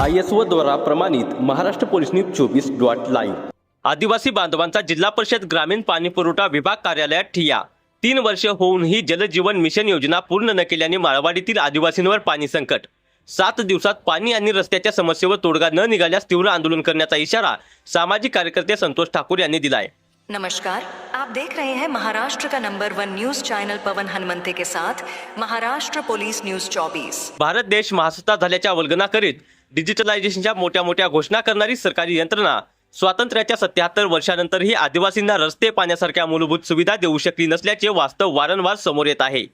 I S O द्वारा प्रमाणित Maharashtra police news चोवीस डॉट लाईव्ह. आदिवासी बांधवांचा जिल्हा परिषद ग्रामीण पाणी पुरवठा विभाग कार्यालयात ठिया. तीन वर्ष होऊनही जलजीवन मिशन योजना पूर्ण न केल्याने माळवाडीतील आदिवासींवर पाणी संकट. सात दिवसात पाणी आणि रस्त्याच्या समस्येवर तोडगा न निघाल्यास तीव्र आंदोलन करण्याचा इशारा सामाजिक कार्यकर्ते संतोष ठाकूर यांनी दिलाय. नमस्कार आप देख रहे हैं महाराष्ट्र का number one news channel Pawan Hanumante के साथ महाराष्ट्र पुलिस न्यूज 24 भारत देश महासत्ता झाल्याच्या वल्गना करीत डिजिटलायझेशनच्या मोठ्या मोठ्या घोषणा करणारी सरकारी यंत्रणा स्वातंत्र्याच्या सत्याहत्तर वर्षानंतरही आदिवासींना रस्ते पाण्यासारख्या मूलभूत सुविधा देऊ शकली नसल्याचे वास्तव वारंवार समोर येत आहे.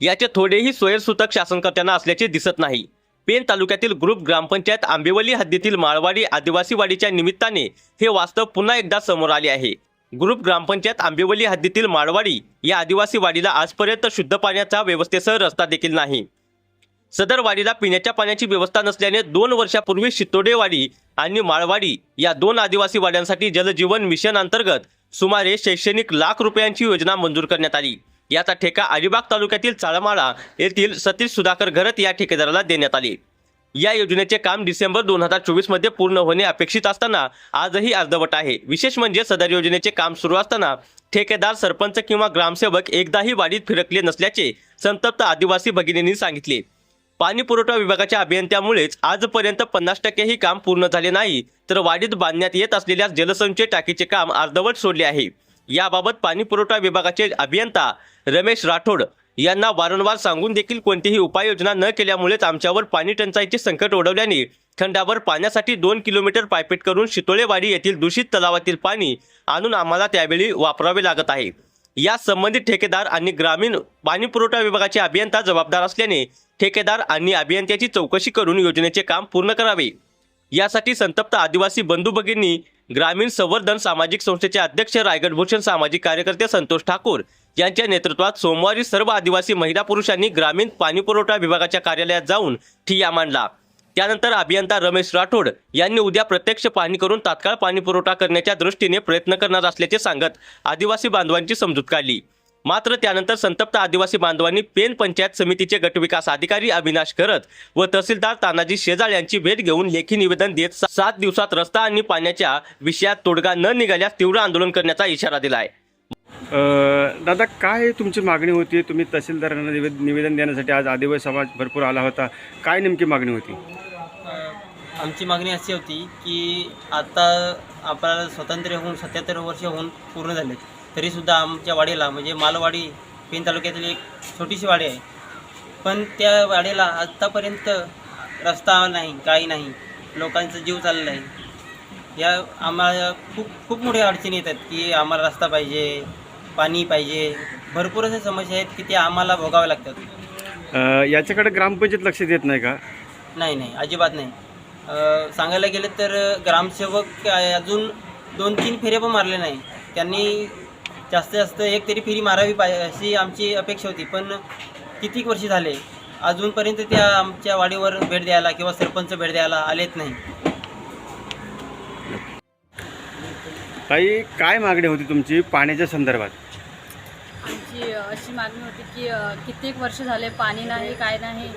याचे थोडेही स्वयंसूतक शासनकर्त्यांना असल्याचे दिसत नाही. पेन तालुक्यातील ग्रुप ग्रामपंचायत आंबेवली हद्दीतील माळवाडी आदिवासी वाडीच्या निमित्ताने हे वास्तव पुन्हा एकदा समोर आले आहे. ग्रुप ग्रामपंचायत आंबेवली हद्दीतील माळवाडी या आदिवासी वाडीला आजपर्यंत शुद्ध पाण्याचा व्यवस्थेसह रस्ता देखील नाही. सदर वाडीला पिण्याच्या पाण्याची व्यवस्था नसल्याने दोन वर्षापूर्वी शितोडेवाडी आणि माळवाडी या दोन आदिवासी वाड्यांसाठी जलजीवन मिशन अंतर्गत सुमारे शैक्षणिक लाख रुपयांची योजना मंजूर करण्यात आली. याचा ठेका अलिबाग तालुक्यातील चाळमाळा येथील सतीश सुधाकर घरत या ठेकेदाराला देण्यात आले. या योजनेचे काम डिसेंबर दोन हजार चोवीसमध्ये पूर्ण होणे अपेक्षित असताना आजही अर्धवट आहे. विशेष म्हणजे सदर योजनेचे काम सुरू असताना ठेकेदार सरपंच किंवा ग्रामसेवक एकदाही वाडीत फिरकले नसल्याचे संतप्त आदिवासी भगिनींनी सांगितले. पाणी पुरवठा विभागाच्या अभियंत्यामुळेच आजपर्यंत पन्नास टक्केही काम पूर्ण झाले नाही तर वाडीत बांधण्यात येत असलेल्या जलसंचय टाकीचे काम अर्धवट सोडले आहे. याबाबत पाणी पुरवठा विभागाचे अभियंता रमेश राठोड यांना वारंवार सांगून देखील कोणतीही उपाययोजना न केल्यामुळेच आमच्यावर पाणी टंचाईचे संकट ओढवल्याने खंडावर पाण्यासाठी दोन किलोमीटर पायपीट करून शितोळेवाडी येथील दूषित तलावातील पाणी आणून आम्हाला त्यावेळी वापरावे लागत आहे. या संबंधित ठेकेदार आणि ग्रामीण पाणी पुरवठा विभागाचे अभियंता जबाबदार असल्याने ठेकेदार आणि अभियंत्याची चौकशी करून योजनेचे काम पूर्ण करावे. यासाठी संतप्त आदिवासी बंधू भगिनी ग्रामीण संवर्धन सामाजिक संस्थेचे अध्यक्ष रायगड भूषण सामाजिक कार्यकर्ते संतोष ठाकूर यांच्या नेतृत्वात सोमवारी सर्व आदिवासी महिला पुरुषांनी ग्रामीण पाणी पुरवठा विभागाच्या कार्यालयात जाऊन ठिय्या मांडला. त्यानंतर अभियंता रमेश राठोड यांनी उद्या प्रत्यक्ष पाहणी करून तात्काळ पाणी पुरवठा करण्याच्या दृष्टीने प्रयत्न करणार असल्याचे सांगत आदिवासी बांधवांची समजूत काढली. मात्र त्यानंतर संतप्त आदिवासी बांधवांनी पेन पंचायत समितीचे गटविकास अधिकारी अविनाश करत व तहसीलदार तानाजी शेजाळ यांची भेट घेऊन लेखी निवेदन देत सात दिवसात रस्ता आणि पाण्याच्या विषयात तोडगा न निघाल्यास तीव्र आंदोलन करण्याचा इशारा दिलाय. आहे दादा काय तुमची मागणी होती? तुम्ही तहसीलदारांना निवेद निवेदन देण्यासाठी आज आदिवासी समाज भरपूर आला होता. काय नेमकी मागणी होती? आमची मागणी अशी होती की आता आपल्याला स्वतंत्र होऊन सत्याहत्तर वर्ष होऊन पूर्ण झाले तरीसुद्धा आमच्या वाडीला म्हणजे मालवाडी पेन तालुक्यातील एक छोटीशी वाडी आहे. पण त्या वाडीला आत्तापर्यंत रस्ता नाही काही नाही. लोकांचा जीव चाललेला आहे. या आम्हाला खूप खूप मोठ्या अडचणी येतात की आम्हाला रस्ता पाहिजे. पाणी पाहिजे. भरपूर अशा समस्या आहेत की त्या आम्हाला भोगाव्या लागतात. अ, याच्याकडे ग्रामपंचायत लक्ष देत नाही का? नाही नाही. अजिबात नाही. अ, सांगायला गेलं तर ग्रामसेवक अजून दोन तीन फेऱ्या पण मारले नाही. त्यांनी जास्तीत जास्त एक तरी फेरी मारावी पाहिजे अशी आमची अपेक्षा होती. पण कितीक वर्ष झाले? अजूनपर्यंत त्या आमच्या वाडीवर भेट द्यायला किंवा सरपंच भेट द्यायला आलेत नाही. ताई काय मागणी होती तुमची पाण्याच्या संदर्भात? आमची अशी मागणी होती की कित्येक वर्ष झाले पाणी नाही काय नाही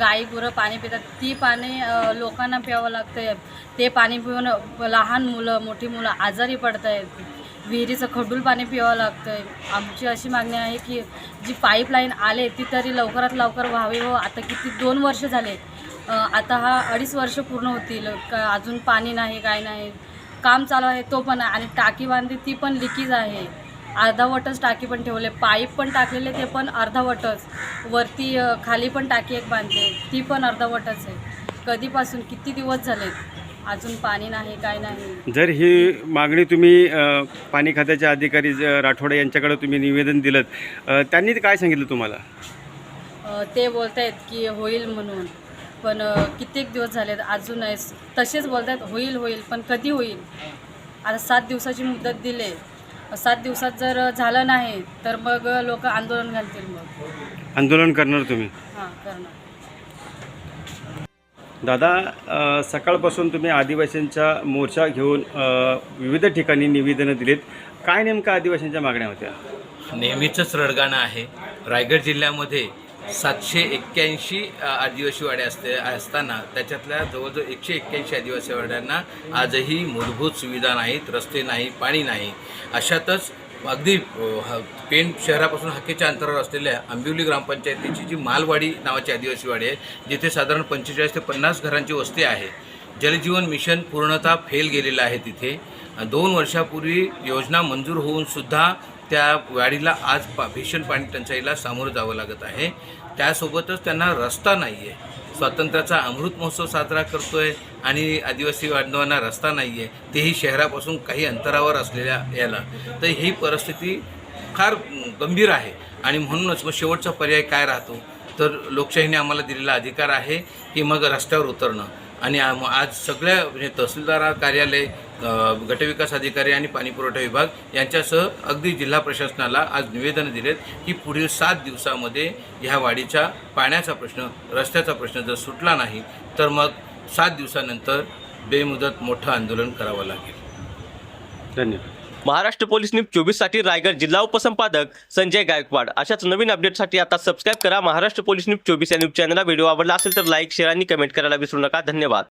गाई गुरं पाणी पितात. ती पाणी लोकांना प्यावं लागतं ते पाणी पिऊन लहान मुलं मोठी मुलं आजारी पडत आहेत विहिरीचं खडूल पाणी पिवावं लागतं आहे आमची अशी मागणी आहे की जी पाईपलाईन आले ती तरी लवकरात लवकर व्हावी व आता किती दोन वर्ष झाले. आता हा अडीच वर्ष पूर्ण होतील. का अजून पाणी नाही काय नाही. काम चालू आहे तो पण आणि टाकी बांधली ती पण लिकीज आहे. अर्धावटच टाकी पण ठेवले. पाईप पण टाकलेले ते पण अर्धावटच वरती खाली पण टाकी एक बांधते ती पण अर्धावटच आहे. कधीपासून? किती दिवस झालेत? अजून पाणी नाही काय नाही. जर ही मागणी तुम्ही अ, पाणी खात्याचे अधिकारी ज- राठोडे यांच्याकडे तुम्ही निवेदन दिलं त्यांनी काय सांगितलं तुम्हाला? अ, ते बोलत आहेत की होईल म्हणून. पण कित्येक दिवस झालेत अजून आहे तसेच बोलत आहेत होईल होईल पण कधी होईल? आता सात दिवसाची मुदत दिले. सात दिवसात जर झालं नाही तर मग लोक आंदोलन घालतील मग. आंदोलन करणार तुम्ही? हां करणार. दादा सकाळपासून तुम्ही आदिवासींचा मोर्चा घेऊन विविध ठिकाणी निवेदनं दिलीत. काय नेमकं आदिवासींच्या मागण्या होत्या? नेहमीचंच रडगाणं आहे. रायगड जिल्ह्यामध्ये सातशे एक्क्याऐंशी आदिवासी वाड्या असते असताना त्याच्यातल्या जवळजवळ एकशे एक्क्याऐंशी आदिवासी वाड्यांना आजही मूलभूत सुविधा नाहीत रस्ते नाही पाणी नाही. अशातच अगदी ह- पेण शहरापासून हाकेच्या अंतरावर असलेल्या आंबिवली ग्रामपंचायतीची जी मालवाडी नावाची आदिवासी वाडी आहे जिथे साधारण पंचेचाळीस ते पन्नास घरांची वस्ती आहे जलजीवन मिशन पूर्णतः फेल गेलेलं आहे तिथे. दोन वर्षापूर्वी योजना मंजूर होऊन सुद्धा त्या गाडीला आज पा भीषण पाणी टंचाईला सामोरं जावं लागत आहे. त्यासोबतच त्यांना रस्ता नाही आहे स्वातंत्र्याचा अमृत महोत्सव साजरा करतो आहे आणि आदिवासी बांधवांना रस्ता नाही आहे तेही शहरापासून काही अंतरावर असलेल्या याला. तर ही परिस्थिती फार गंभीर आहे. आणि म्हणूनच मग शेवटचा पर्याय काय राहतो? तर लोकशाहीने आम्हाला दिलेला अधिकार आहे की मग रस्त्यावर उतरणं. आणि आज सगळ्या म्हणजे तहसीलदार कार्यालय गटविकास अधिकारी आणि पाणीपुरवठा विभाग यांच्यासह अगदी जिल्हा प्रशासनाला आज निवेदनं दिलेत की पुढील सात दिवसामध्ये ह्या वाडीच्या पाण्याचा प्रश्न रस्त्याचा प्रश्न जर सुटला नाही तर मग सात दिवसानंतर बेमुदत मोठं आंदोलन करावं लागेल. धन्यवाद. महाराष्ट्र पोलीस न्यूज चोवीससाठी रायगड जिल्हा उपसंपादक संजय गायकवाड. अशाच नवीन अपडेटसाठी आता सबस्क्राईब करा. महाराष्ट्र पोलीस न्यूज चोवीस या न्यूज चॅनलला व्हिडिओ आवडला असेल तर लाईक शेअर आणि कमेंट करायला विसरू नका. धन्यवाद.